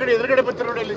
ಕಡೆ ಎದುರುಗಡೆ ಬರ್ತಾರೆ ನೋಡಿ ಅಲ್ಲಿ.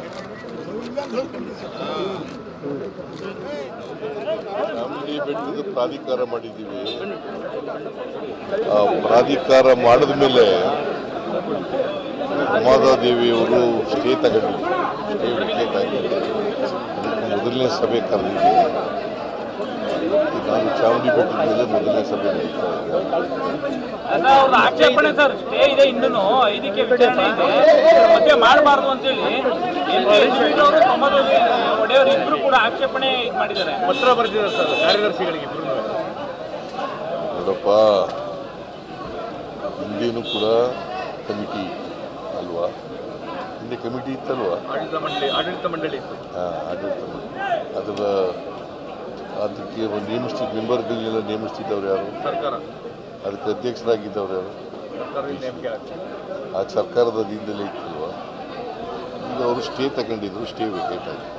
ಚಾಮುಂಡಿ ಬೆಟ್ಟದ ಪ್ರಾಧಿಕಾರ ಮಾಡಿದ್ದೀವಿ. ಆ, ಪ್ರಾಧಿಕಾರ ಮಾಡಿದ ಮೇಲೆ ಅವರು ಸ್ಟೇ ವಿಕೆಟ್ ಮೊದಲನೇ ಸಭೆ ಕರೆದಿದ್ದೀವಿ ನಾನು ಚಾಮುಂಡಿ ಬೆಟ್ಟದ ಮೇಲೆ ಮೊದಲನೇ ಸಭೆ ನಡೀತಾ ಆಕ್ಷೇಪಣೆ ಸರ್. ಸ್ಟೇ ಇದೆ ಇನ್ನೂ ಐದಕ್ಕೆ ವಿಚಾರಣೆ ಇದೆ. ಮಧ್ಯೆ ಮಾಡಬಾರ್ದು ಅಂತೇಳಿ. ಒಡೆಯವರು ಇಬ್ರು ಕೂಡ ಆಕ್ಷೇಪಣೆ ಇದು ಮಾಡಿದ್ದಾರೆ ಪತ್ರ ಬರೆದಿದ್ದಾರೆ ಸರ್ ಕಾರ್ಯದರ್ಶಿಗಳಿಗೆ ನೋಡಪ್ಪ ಹಿಂದೇನು ಕೂಡ ಕಮಿಟಿ ಅಲ್ವಾ? ಹಿಂದೆ ಕಮಿಟಿ ಇತ್ತಲ್ವಾ? ಆಡಳಿತ ಮಂಡಳಿ ಆಡಳಿತ ಮಂಡಳಿ. ಇತ್ತು ಆ, ಆಡಳಿತ ಮಂಡಳಿ. ಅದರ ಅದಕ್ಕೆ ನೇಮಿಸ್ತಿದ್ದ ಮೆಂಬರ್ಗಳನ್ನೆಲ್ಲ ನೇಮಿಸ್ತಿದ್ದವ್ರು ಯಾರು? ಸರ್ಕಾರ ಅದಕ್ಕೆ ಅಧ್ಯಕ್ಷರಾಗಿದ್ದವ್ರು ಯಾರು? ಆ ಸರ್ಕಾರದ ಅಧೀನದಲ್ಲೇ ಇತ್ತಲ್ವ ಈಗ ಅವರು ಸ್ಟೇ ತಗೊಂಡಿದ್ರು ಸ್ಟೇ ವೇಕೇಟ್ ಆಗಿದೆ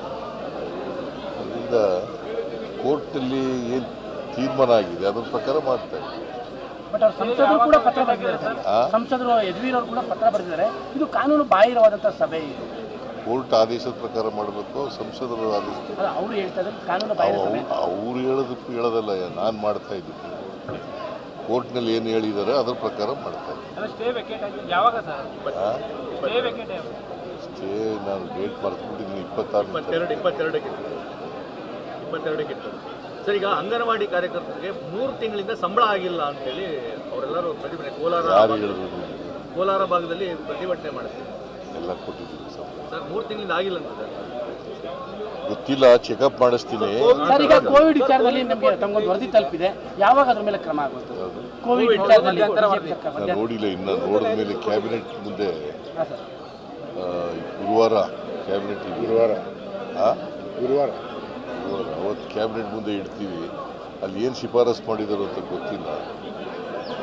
ಅದರಿಂದ ಕೋರ್ಟಲ್ಲಿ ಏನು ತೀರ್ಮಾನ ಆಗಿದೆ ಅದರ ಪ್ರಕಾರ ಮಾಡ್ತಾರೆ ಬಟ್ ಅವ್ರು ಸಂಸದರು ಕೂಡ ಪತ್ರ ಬರೆದಿದ್ದಾರೆ ಸರ್. ಆ? ಸಂಸದರು ಯದುವೀರ್ ಅವರು ಕೂಡ ಪತ್ರ ಬರೆದಿದ್ದಾರೆ. ಇದು ಕಾನೂನು ಬಾಹಿರವಾದಂಥ ಸಭೆ ಇದು. ಕೋರ್ಟ್ ಆದೇಶದ ಪ್ರಕಾರ ಮಾಡಬೇಕು ಸಂಸದರು ಆದೇಶ ಅಲ್ಲ ಅವರು ಹೇಳ್ತಾರೆ ಕಾನೂನು. ಅವ್ರು ಹೇಳೋದಕ್ಕೂ ಹೇಳೋದಲ್ಲ ನಾನು ಮಾಡ್ತಾ ಇದ್ದೀನಿ. ಕೋರ್ಟ್ನಲ್ಲಿ ಏನು ಹೇಳಿದ್ದಾರೆ ಅದ್ರ ಪ್ರಕಾರ ಮಾಡ್ತಾ ಇದ್ದೀನಿ. ಅಲ್ಲ ಸ್ಟೇ ವೆಕೇಟ್ ಆಗಿದೆ ಯಾವಾಗ ಸರ್ ಆ? ಸ್ಟೇ ವೆಕೇಟ್ ಸ್ಟೇ ನಾನು ಡೇಟ್ ಮರ್ತ್ಬಿಟ್ಟಿದ್ದೀನಿ ಇಪ್ಪತ್ತಾರು ಇಪ್ಪತ್ತೆರಡು ಇಪ್ಪತ್ತೆರಡಕ್ಕೆ ಇಪ್ಪತ್ತೆರಡಕ್ಕೆ ಸರ್ ಈಗ ಅಂಗನವಾಡಿ ಕಾರ್ಯಕರ್ತರಿಗೆ ಮೂರು ತಿಂಗಳಿಂದ ಸಂಬಳ ಆಗಿಲ್ಲ ಅಂತೇಳಿ ಅವರೆಲ್ಲರೂ ಪ್ರತಿಭಟನೆ ಕೋಲಾರ ಯಾರು ಕೋಲಾರ ಭಾಗದಲ್ಲಿ ಪ್ರತಿಭಟನೆ ಮಾಡ್ತಾರೆ ಎಲ್ಲ ಕೊಟ್ಟಿದ್ದೀವಿ. ಸರ್ ಮೂರು ತಿಂಗಳಿಂದ ಆಗಿಲ್ಲ ಅಂತ ಸರ್. ಗೊತ್ತಿಲ್ಲ ಚೆಕಪ್ ಮಾಡಿಸ್ತೀನಿ. ಸರ್ ಈಗ ಕೋವಿಡ್ ವಿಚಾರದಲ್ಲಿ ನಮಗೆ ತಮಗೊಂದು ವರದಿ ತಲುಪಿದೆ. ಯಾವಾಗ ಅದ್ರ ಮೇಲೆ ಕ್ರಮ ಆಗುತ್ತೆ ಕೋವಿಡ್ ವಿಚಾರದಲ್ಲಿ ನೋಡಿಲ್ಲ ಇನ್ನು ನೋಡಿದ ಮೇಲೆ ಕ್ಯಾಬಿನೆಟ್ ಮುಂದೆ ಹಾಂ ಸರ್. ಆ, ಗುರುವಾರ ಕ್ಯಾಬಿನೆಟ್ ಗುರುವಾರ. ಗುರುವಾರ. ಗುರುವಾರ. ಅವತ್ತು ಕ್ಯಾಬಿನೆಟ್ ಮುಂದೆ ಇಡ್ತೀವಿ. ಅಲ್ಲಿ ಏನು ಶಿಫಾರಸು ಮಾಡಿದಾರೋ ಅಂತ ಗೊತ್ತಿಲ್ಲ.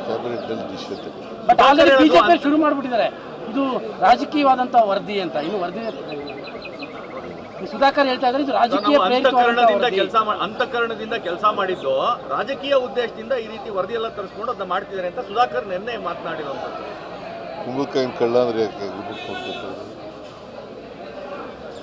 ಕ್ಯಾಬಿನೆಟ್ನಲ್ಲಿ ಡಿಸಿಷನ್ ತಗೊಂಡು ಬಟ್ ಆಲ್ರೆಡಿ ಬಿಜೆಪಿ ಶುರು ಮಾಡಿಬಿಟ್ಟಿದ್ದಾರೆ. ಇದು ರಾಜಕೀಯವಾದಂಥ ವರದಿ ಅಂತ. ಇನ್ನು ವರದಿ ಸುಧಾಕರ್ ಹೇಳ್ತಾ ಇದ್ದಾರೆ ಇದು ರಾಜಕೀಯ ಅಂತಃಕರಣದಿಂದ ಕೆಲಸ ಅಂತಃಕರಣದಿಂದ ಕೆಲಸ ಮಾಡಿದ್ದು ರಾಜಕೀಯ ಉದ್ದೇಶದಿಂದ ಈ ರೀತಿ ವರದಿ ಎಲ್ಲ ತರಿಸ್ಕೊಂಡು ಅದನ್ನ ಮಾಡ್ತಿದ್ದಾರೆ ಅಂತ ಸುಧಾಕರ್ ನಿನ್ನೆ ಮಾತನಾಡಿರುವಂಥದ್ದು ಕುಂಬಳಕಾಯಿನ ಕಳ್ಳ ಅಂದ್ರೆ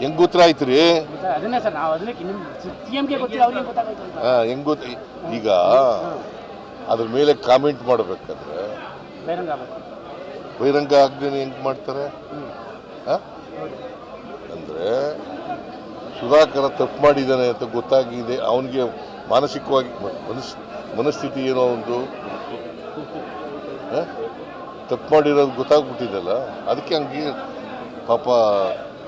ಗೊತ್ತಾಗೋಯ್ತು ಗೊತ್ತಾಯ್ತು ರೀ ಹೆಂಗ್ ಗೊತ್ತ ಈಗ ಅದ್ರ ಮೇಲೆ ಕಾಮೆಂಟ್ ಮಾಡ್ಬೇಕಾದ್ರೆ ಬಹಿರಂಗ ಆಗ್ದೇನೆ ಹೆಂಗೆ ಹೆಂಗ್ ಮಾಡ್ತಾರೆ? ಅಂದ್ರೆ ಸುಧಾಕರ ತಪ್ಪು ಮಾಡಿದ್ದಾನೆ ಅಂತ ಗೊತ್ತಾಗಿದೆ ಅವನಿಗೆ ಮಾನಸಿಕವಾಗಿ ಮನಸ್ ಮನಸ್ಥಿತಿ ಏನೋ ಒಂದು? ತಪ್ಪು ಮಾಡಿರೋದು ಗೊತ್ತಾಗ್ಬಿಟ್ಟಿದೆಲ್ಲ ಅದಕ್ಕೆ ಹಂಗೆ ಪಾಪ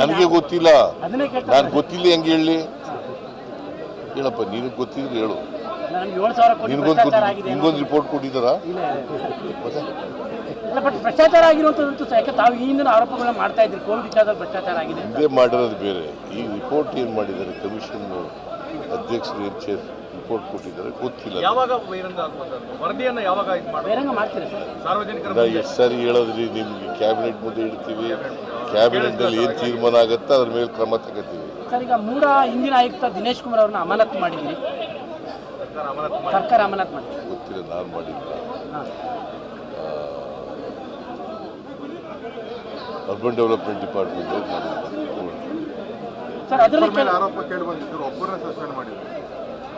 ನನಗೆ ಗೊತ್ತಿಲ್ಲ. ನಾನು ಗೊತ್ತಿಲ್ಲ ಹೆಂಗೆ ಹೇಳಿ? ಹೇಳಪ್ಪ ನಿನಗೆ ಗೊತ್ತಿದ್ರೆ ಹೇಳು. ನಿನಗೊಂದು ನಿನಗೊಂದು ಸಾವಿರ ಕೋಟಿ ಭ್ರಷ್ಟಾಚಾರ ಆಗಿದೆ ಅನ್ನೋ- ರಿಪೋರ್ಟ್ ಕೊಟ್ಟಿದ್ದಾರ? ಭ್ರಷ್ಟಾಚಾರ ಆಗಿರುವಂಥದ್ದು ಯಾಕೆ ತಾವು ಈ ಹಿಂದಿನ ಆರೋಪಗಳನ್ನ ಮಾಡ್ತಾ ಇದ್ರಿ ಕೋವಿಡ್ ವಿಚಾರದಲ್ಲಿ ಭ್ರಷ್ಟಾಚಾರ ಆಗಿದೆ ಹಿಂದೆ ಮಾಡಿರೋದು ಬೇರೆ. ಈ ರಿಪೋರ್ಟ್ ಏನು ಮಾಡಿದ್ದಾರೆ? ಕಮಿಷನ್ ಅಧ್ಯಕ್ಷರು ಏನು ಚೇರ್ ರಿಪೋರ್ಟ್ ಕೊಟ್ಟಿದ್ದಾರೆ? ಗೊತ್ತಿಲ್ಲ. ಯಾವಾಗ ಬಹಿರಂಗ ಆಗುವಂಥದ್ದು ಯಾವಾಗ ಇದು ಮಾಡೋದು? ಬಹಿರಂಗ ಮಾಡ್ತೀರಾ ಸರ್? ಸಾರ್ವಜನಿಕರ ನಾ ಎಷ್ಟು ಸಾರಿ ಹೇಳೋದ್ರಿ ನಿಮ್ಗೆ ಕ್ಯಾಬಿನೆಟ್ ಮುಂದೆ ಇಡ್ತೀವಿ. ಕ್ಯಾಬಿನೆಟ್ನಲ್ಲಿ ಏನು ತೀರ್ಮಾನ ಆಗುತ್ತೆ ಅದ್ರ ಮೇಲೆ ಕ್ರಮ ತಗೋತೀವಿ. ಸರ್ ಈಗ ಮೂಡ ಹಿಂದಿನ ಆಯುಕ್ತ ದಿನೇಶ್ ಕುಮಾರ್ ಅವ್ರನ್ನ ಅಮಾನತ್ ಮಾಡಿದ್ರಿ. ಸರ್ಕಾರ ಅಮಾನತು ಮಾಡಿ ಗೊತ್ತಿಲ್ಲ ನಾನು ಮಾಡಿಲ್ಲ ಅರ್ಬನ್ ಡೆವಲಪ್ಮೆಂಟ್ ಡಿಪಾರ್ಟ್ಮೆಂಟ್ ಸರ್ ಅದರಲ್ಲಿ ಆರೋಪ ಕೇಳಿ ಬಂದಿದ್ರು ಒಬ್ಬರನ್ನ ಸಸ್ಪೆಂಡ್ ಮಾಡಿದ್ರು.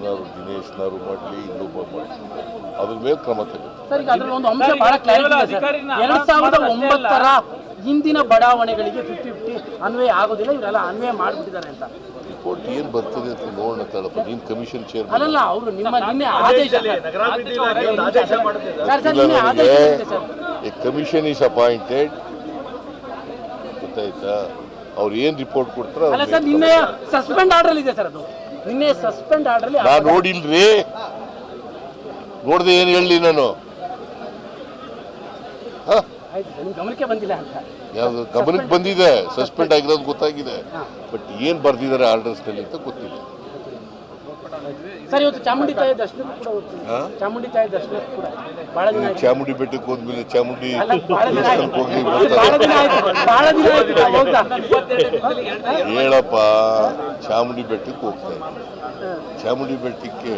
ಇನ್ನಾರು ದಿನೇಶ್ನಾರು ಮಾಡಲಿ ಇನ್ನೊಬ್ಬ ಮಾಡಲಿ ಅದ್ರ ಮೇಲೆ ಕ್ರಮ ಒಂಬತ್ತರ ಹಿಂದಿನ ಬಡಾವಣೆಗಳಿಗೆ ಫಿಫ್ಟಿ ಫಿಫ್ಟಿ ಅನ್ವಯ ಆಗೋದಿಲ್ಲ ಇವರೆಲ್ಲ ಅನ್ವಯ ಮಾಡಿಬಿಟ್ಟಿದ್ದಾರೆ ಅಂತ. ರಿಪೋರ್ಟ್ ಏನು ಬರ್ತದೆ ಅಂತ ನೋಡೋಣ ತಡಪ್ಪ ನೀನು ಕಮಿಷನ್ ಚೇರ್ ಅಲ್ಲಲ್ಲ ಅವರು ನಿಮ್ಮ ನಿನ್ನೆ ಆದೇಶ ಕಮಿಷನ್ ಈಸ್ ಅಪಾಯಿಂಟೆಡ್ ಗೊತ್ತಾಯ್ತಾ? ಅವ್ರು ಏನು ರಿಪೋರ್ಟ್ ಕೊಡ್ತಾರೆ ಅಲ್ಲ ಸರ್ ನಿನ್ನೆ ಸಸ್ಪೆಂಡ್ ಆರ್ಡರ್ ಇದೆ ಸರ್ ಅದು. ನಿನ್ನೆ ಸಸ್ಪೆಂಡ್ ಆರ್ಡರ್ ನಾ ನೋಡಿಲ್ರಿ. ನೋಡ್ದೆ ಏನು ಹೇಳಿ ನಾನು? ಗಮನಕ್ಕೆ ಬಂದಿಲ್ಲ ಅಂತ. ಯಾವ್ದು ಗಮನಕ್ಕೆ ಬಂದಿದೆ. ಸಸ್ಪೆಂಡ್ ಆಗಿರೋದು ಗೊತ್ತಾಗಿದೆ. ಬಟ್ ಏನು ಬರ್ದಿದ್ದಾರೆ ಆರ್ಡರ್ಸ್ನಲ್ಲಿ ಅಂತ ಗೊತ್ತಿಲ್ಲ. ಸರ್ ಇವತ್ತು ಚಾಮುಂಡಿ ತಾಯಿ ದರ್ಶನ ಕೂಡ ಹೋಗ್ತೀವಿ. ಚಾಮುಂಡಿ ತಾಯಿ ದರ್ಶನ ಕೂಡ. ಬಹಳ ದಿನ ಆಯ್ತು. ಚಾಮುಂಡಿ ಬೆಟ್ಟಕ್ಕೆ ಹೋದ್ಮೇಲೆ ಚಾಮುಂಡಿ ಅಲ್ಲ ಬಹಳ ದಿನ ಆಯ್ತು. ಹೋಗಿ ಬಹಳ ದಿನ ಆಯ್ತು. ಬಹಳ ದಿನ ಆಯ್ತು. ತಾವು ಹೋಗ್ತಾ ಹೇಳಪ್ಪ ಚಾಮುಂಡಿ ಬೆಟ್ಟಕ್ಕೆ ಹೋಗ್ತಾ ಇದ್ದೆ. ಚಾಮುಂಡಿ ಬೆಟ್ಟಕ್ಕೆ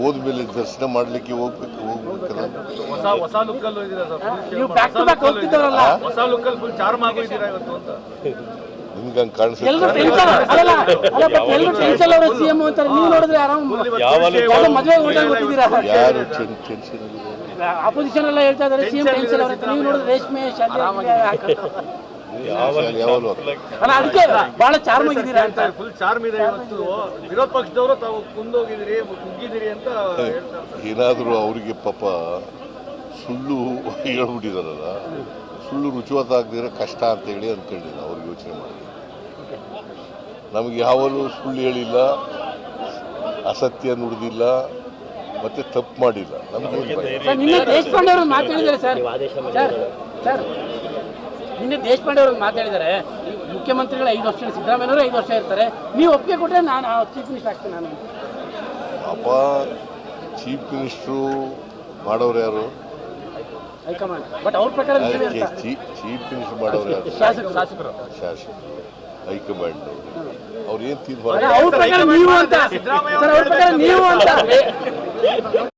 ಹೋದ್ಮೇಲೆ ದರ್ಶನ ಮಾಡ್ಲಿಕ್ಕೆ ಹೋಗ್ಬೇಕು ಹೋಗ್ಬೇಕಲ್ಲ? ಹೊಸ ಹೊಸ ಲುಕ್ಕಲ್ಲೂ ಇದ್ದೀರಾ ಸರ್? ನೀವು ಬ್ಯಾಕ್ ಟು ಬ್ಯಾಕ್ ಹೋಗ್ತಿದ್ದಾರಲ್ಲ ಹೊಸ ಲುಕ್ಕಲ್ಲಿ ಫುಲ್ ಚಾರ್ಮ್ ಆಗಿದ್ದೀರಾ ಇವತ್ತು ಅಂತ? ನಿಮ್ಗೆ ಹಂಗೆ ಯಾರು ಟೆನ್ಷನ್ ಅಪೋಸಿಷನ್ ಎಲ್ಲ ಹೇಳ್ತಾ ಇದಾರೆ ಸಿಎಂ ಟೆನ್ಷನ್ ಅವ್ರ. ನೀವು ನೋಡಿದ್ರೆ ರೇಷ್ಮೆ ಶಾಲೆ ಅದಕ್ಕೆ ಬಹಳ ಚಾರ್ಮ್ ಆಗಿದ್ದೀರಾ ಅಂತ. ಫುಲ್ ಚಾರ್ಮ್ ಇದೆ ಇವತ್ತು ವಿರೋಧ ಪಕ್ಷದವರು ತಾವು ಕುಂದೋಗಿದ್ದೀರಿ ಕುಗ್ಗಿದ್ದೀರಿ ಅಂತ ಏನಾದರೂ ಅವರಿಗೆ ಪಾಪ ಸುಳ್ಳು ಹೇಳ್ಬಿಟ್ಟಿದಾರಲ್ಲ ಸುಳ್ಳು ರುಚಿವತ್ತಾಗದಿರೋ ಕಷ್ಟ ಅಂತ ಹೇಳಿ ಅಂದ್ಕೊಂಡಿಲ್ಲ ಅವ್ರಿಗೆ ಯೋಚನೆ ಮಾಡಿ ನಮಗೆ ಯಾವಾಗಲೂ ಸುಳ್ಳು ಹೇಳಿಲ್ಲ ಅಸತ್ಯ ನುಡಿದಿಲ್ಲ ಮತ್ತೆ ತಪ್ಪು ಮಾಡಿಲ್ಲ. ನಿನ್ನೆ ದೇಶಪಾಂಡೆ ಅವರು ಮಾತಾಡಿದ್ದಾರೆ ಸರ್. ಸರ್ ನಿನ್ನೆ ದೇಶಪಾಂಡೆ ಅವರು ಮಾತಾಡಿದ್ದಾರೆ. ಮುಖ್ಯಮಂತ್ರಿಗಳು ಐದು ವರ್ಷ ಸಿದ್ದರಾಮಯ್ಯವರು ಐದು ವರ್ಷ ಇರ್ತಾರೆ. ನೀವು ಒಪ್ಪಿಗೆ ಕೊಟ್ಟರೆ ನಾನು ಚೀಫ್ ಮಿನಿಸ್ಟರ್ ಆಗ್ತೀನಿ ನಾನು. ಪಾಪ ಚೀಫ್ ಮಿನಿಸ್ಟ್ರು ಮಾಡೋರು ಯಾರು? ಹೈಕಮಾಂಡ್. ಬಟ್ ಅವ್ರ ಪ್ರಕಾರ ಚೀಫ್ ಮಿನಿಸ್ಟರ್ ಮಾಡೋರು ಯಾರು? ಶಾಸಕರು ಶಾಸಕರು. ಶಾಸಕ ಹೈಕಮಾಂಡ್. ಅವ್ರು ಏನು ತೀರ್ಮಾನ